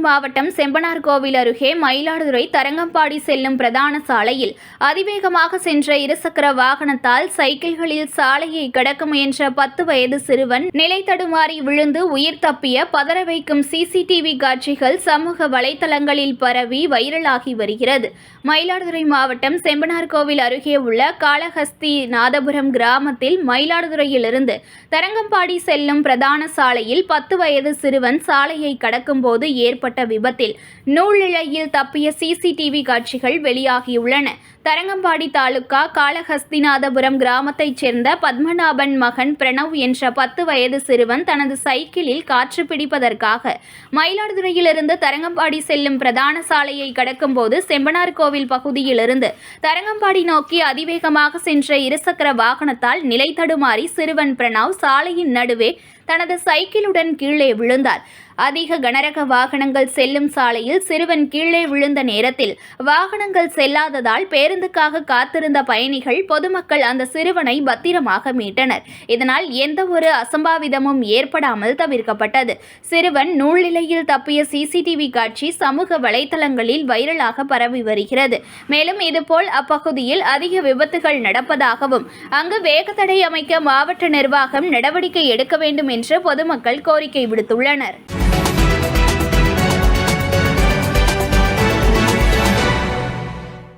மாவட்டம் செம்பனார்கோவில் அருகே மயிலாடுதுறை தரங்கம்பாடி செல்லும் பிரதான சாலையில் அதிவேகமாக சென்ற இருசக்கர வாகனத்தால் சைக்கிள்களில் சாலையை கடக்க முயன்ற பத்து வயது சிறுவன் நிலை தடுமாறி விழுந்து உயிர் தப்பிய பதற வைக்கும் சிசிடிவி காட்சிகள் சமூக வலைதளங்களில் பரவி வைரலாகி வருகிறது. மயிலாடுதுறை மாவட்டம் செம்பனார்கோவில் அருகே உள்ள காளஹஸ்தி நாதபுரம் கிராமத்தில் மயிலாடுதுறையிலிருந்து தரங்கம்பாடி செல்லும் பிரதான சாலையில் பத்து வயது சிறுவன் சாலையை கடக்கும்போது ஏற்பட்ட விபத்தில் நூலிழையில் தப்பிய சிசிடிவி காட்சிகள் வெளியாகியுள்ளன. தரங்கம்பாடி தாலுகா காளஹஸ்திநாதபுரம் கிராமத்தைச் சேர்ந்த பத்மநாபன் மகன் பிரணவ் என்ற பத்து வயது சிறுவன் தனது சைக்கிளில் காற்று பிடிப்பதற்காக மயிலாடுதுறையிலிருந்து தரங்கம்பாடி செல்லும் பிரதான சாலையை கடக்கும்போது செம்பனார் கோவில் பகுதியிலிருந்து தரங்கம்பாடி நோக்கி அதிவேகமாக சென்ற இருசக்கர வாகனத்தால் நிலை தடுமாறி சிறுவன் பிரணவ் சாலையின் நடுவே தனது சைக்கிளுடன் கீழே விழுந்தார். அதிக கனரக வாகனங்கள் செல்லும் சாலையில் சிறுவன் கீழே விழுந்த நேரத்தில் வாகனங்கள் செல்லாததால் பேருந்துக்காக காத்திருந்த பயணிகள் பொதுமக்கள் அந்த சிறுவனை பத்திரமாக மீட்டனர். இதனால் எந்த ஒரு அசம்பாவிதமும் ஏற்படாமல் தவிர்க்கப்பட்டது. சிறுவன் நூல்நிலையில் தப்பிய சிசிடிவி காட்சி சமூக வலைதளங்களில் வைரலாக பரவி வருகிறது. மேலும் இதுபோல் அப்பகுதியில் அதிக விபத்துகள் நடப்பதாகவும் அங்கு வேகத்தடை அமைக்க மாவட்ட நிர்வாகம் நடவடிக்கை எடுக்க வேண்டும் என்று பொதுமக்கள் கோரிக்கை விடுத்துள்ளனர்.